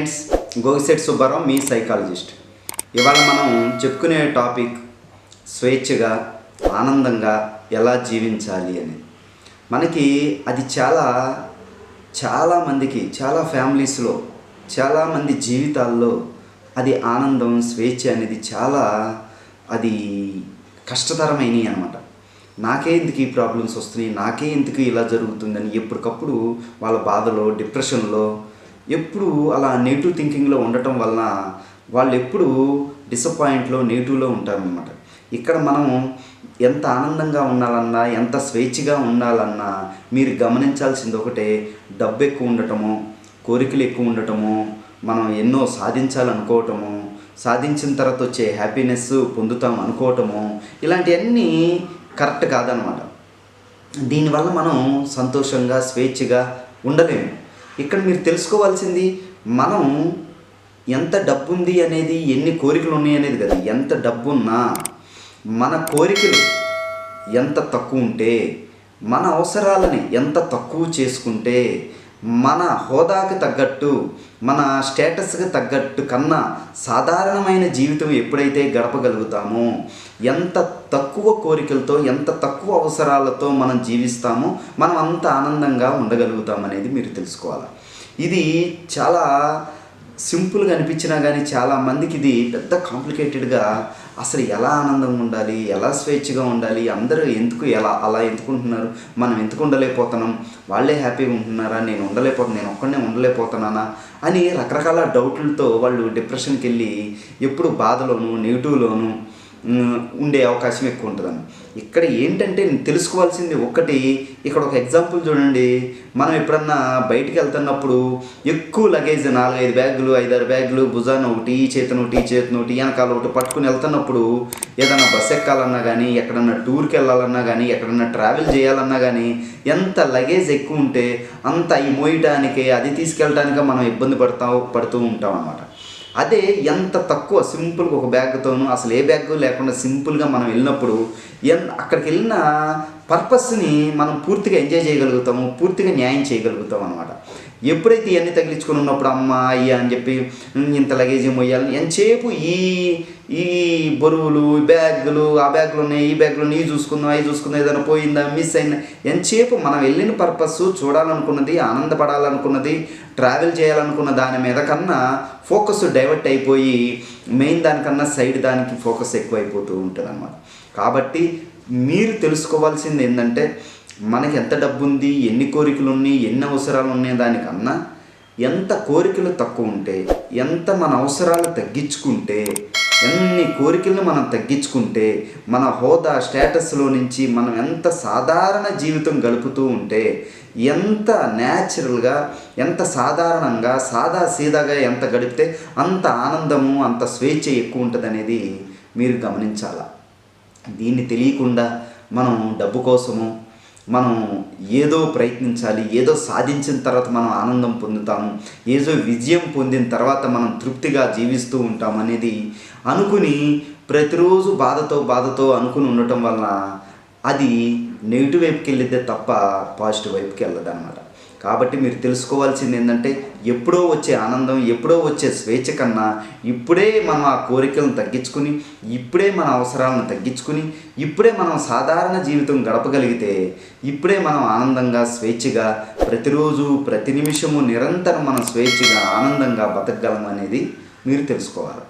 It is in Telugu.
ఫ్రెండ్స్ గోగిసెట్ సుబ్బారావు మీ సైకాలజిస్ట్. ఇవాళ మనం చెప్పుకునే టాపిక్ స్వేచ్ఛగా ఆనందంగా ఎలా జీవించాలి అని. మనకి అది చాలా చాలామందికి చాలా ఫ్యామిలీస్లో చాలామంది జీవితాల్లో అది ఆనందం స్వేచ్ఛ అనేది చాలా అది కష్టతరమైనవి అనమాట నాకే ఎందుకు ఈ ప్రాబ్లమ్స్ వస్తున్నాయి? నాకే ఎందుకు ఇలా జరుగుతుందని ఎప్పటికప్పుడు వాళ్ళ బాధలో డిప్రెషన్లో ఎప్పుడు అలా నెగిటివ్ థింకింగ్లో ఉండటం వలన వాళ్ళు ఎప్పుడు డిసప్పాయింట్లో నెగిటివ్లో ఉంటారనమాట ఇక్కడ మనం ఎంత ఆనందంగా ఉండాలన్నా ఎంత స్వేచ్ఛగా ఉండాలన్నా మీరు గమనించాల్సింది ఒకటే డబ్బు ఎక్కువ ఉండటము కోరికలు ఎక్కువ ఉండటము మనం ఎన్నో సాధించాలనుకోవటము సాధించిన తర్వాత వచ్చే హ్యాపీనెస్ పొందుతాం అనుకోవటము ఇలాంటివన్నీ కరెక్ట్ కాదనమాట దీనివల్ల మనం సంతోషంగా స్వేచ్ఛగా ఉండలేము. ఇక్కడ మీరు తెలుసుకోవాల్సింది మనం ఎంత డబ్బు ఉంది అనేది ఎన్ని కోరికలు ఉన్నాయి అనేది కదా. ఎంత డబ్బున్నా మన కోరికలు ఎంత తక్కువ ఉంటే మన అవసరాలని ఎంత తక్కువ చేసుకుంటే మన హోదాకి తగ్గట్టు మన స్టేటస్కి తగ్గట్టు కన్నా సాధారణమైన జీవితం ఎప్పుడైతే గడపగలుగుతామో ఎంత తక్కువ కోరికలతో ఎంత తక్కువ అవసరాలతో మనం జీవిస్తామో మనం అంత ఆనందంగా ఉండగలుగుతాం అనేది మీరు తెలుసుకోవాలి. ఇది చాలా సింపుల్గా అనిపించినా కానీ చాలా మందికి ఇది పెద్ద కాంప్లికేటెడ్గా అసలు ఎలా ఆనందంగా ఉండాలి ఎలా స్వేచ్ఛగా ఉండాలి అందరూ ఎందుకు ఎలా అలా ఎందుకుంటున్నారు మనం ఎందుకు ఉండలేకపోతున్నాం వాళ్ళే హ్యాపీగా ఉంటున్నారా నేను ఉండలేకపోతున్నాను నేను ఒక్కడనే ఉండలేకపోతున్నానా అని రకరకాల డౌట్లతో వాళ్ళు డిప్రెషన్కి వెళ్ళి ఎప్పుడు బాధలోను నెగిటివ్లోను ఉండే అవకాశం ఎక్కువ ఉంటుందని ఇక్కడ ఏంటంటే తెలుసుకోవాల్సింది ఒక్కటి ఇక్కడ ఒక ఎగ్జాంపుల్ చూడండి. మనం ఎప్పుడన్నా బయటికి వెళ్తున్నప్పుడు ఎక్కువ లగేజ్ నాలుగైదు బ్యాగులు ఐదారు బ్యాగులు భుజాన ఒకటి ఈ చేతను ఒకటి ఈ చేతను ఒకటి వెనకాల ఒకటి పట్టుకుని వెళ్తున్నప్పుడు ఏదైనా బస్ ఎక్కాలన్నా కానీ ఎక్కడన్నా టూర్కి వెళ్ళాలన్నా కానీ ఎక్కడన్నా ట్రావెల్ చేయాలన్నా కానీ ఎంత లగేజ్ ఎక్కువ ఉంటే అంత అవి మోయటానికి అది తీసుకెళ్ళటానికి మనం ఇబ్బంది పడతా పడుతూ ఉంటాం అన్నమాట అదే ఎంత తక్కువ సింపుల్గా ఒక బ్యాగ్తోనూ అసలు ఏ బ్యాగ్ లేకుండా సింపుల్గా మనం వెళ్ళినప్పుడు ఎన్ అక్కడికి వెళ్ళిన పర్పస్ని మనం పూర్తిగా ఎంజాయ్ చేయగలుగుతాము పూర్తిగా న్యాయం చేయగలుగుతాం అనమాట ఎప్పుడైతే ఇవన్నీ తగిలించుకొని ఉన్నప్పుడు అమ్మ అయ్యా అని చెప్పి ఇంత లగేజ్ మొయ్యాలని ఎంతసేపు ఈ ఈ బరువులు బ్యాగులు ఆ బ్యాగులు ఉన్నాయి ఈ బ్యాగులు నీ చూసుకుందాం అవి చూసుకుందాం ఏదైనా పోయిందా మిస్ అయిందా ఎంతసేపు మనం వెళ్ళిన పర్పస్ చూడాలనుకున్నది ఆనందపడాలనుకున్నది ట్రావెల్ చేయాలనుకున్న దాని మీద కన్నా ఫోకస్ డైవర్ట్ అయిపోయి మెయిన్ దానికన్నా సైడ్ దానికి ఫోకస్ ఎక్కువైపోతూ ఉంటుంది అన్నమాట కాబట్టి మీరు తెలుసుకోవాల్సింది ఏంటంటే మనకి ఎంత డబ్బు ఉంది ఎన్ని కోరికలు ఉన్నాయి ఎన్ని అవసరాలు ఉన్నాయి దానికన్నా ఎంత కోరికలు తక్కువ ఉంటే ఎంత మన అవసరాలు తగ్గించుకుంటే ఎన్ని కోరికలను మనం తగ్గించుకుంటే మన హోదా స్టేటస్లో నుంచి మనం ఎంత సాధారణ జీవితం గడుపుతూ ఉంటే ఎంత న్యాచురల్గా ఎంత సాధారణంగా సాదా సీదాగా ఎంత గడిపితే అంత ఆనందము అంత స్వేచ్ఛ ఎక్కువ ఉంటుంది అనేది మీరు గమనించాల? దీన్ని తెలియకుండా మనం డబ్బు కోసము మనం ఏదో ప్రయత్నించాలి ఏదో సాధించిన తర్వాత మనం ఆనందం పొందుతాము ఏదో విజయం పొందిన తర్వాత మనం తృప్తిగా జీవిస్తూ ఉంటాం అనేది అనుకుని ప్రతిరోజు బాధతో బాధతో అనుకుని ఉండటం వలన అది నెగిటివ్ వైపుకి వెళ్ళిద్దే తప్ప పాజిటివ్ వైపుకి వెళ్ళదన్నమాట కాబట్టి మీరు తెలుసుకోవాల్సింది ఏంటంటే ఎప్పుడో వచ్చే ఆనందం ఎప్పుడో వచ్చే స్వేచ్ఛ కన్నా ఇప్పుడే మనం ఆ కోరికలను తగ్గించుకుని ఇప్పుడే మన అవసరాలను తగ్గించుకుని ఇప్పుడే మనం సాధారణ జీవితం గడపగలిగితే ఇప్పుడే మనం ఆనందంగా స్వేచ్ఛగా ప్రతిరోజు ప్రతి నిమిషము నిరంతరం మనం స్వేచ్ఛగా ఆనందంగా బతకగలం అనేది మీరు తెలుసుకోవాలి.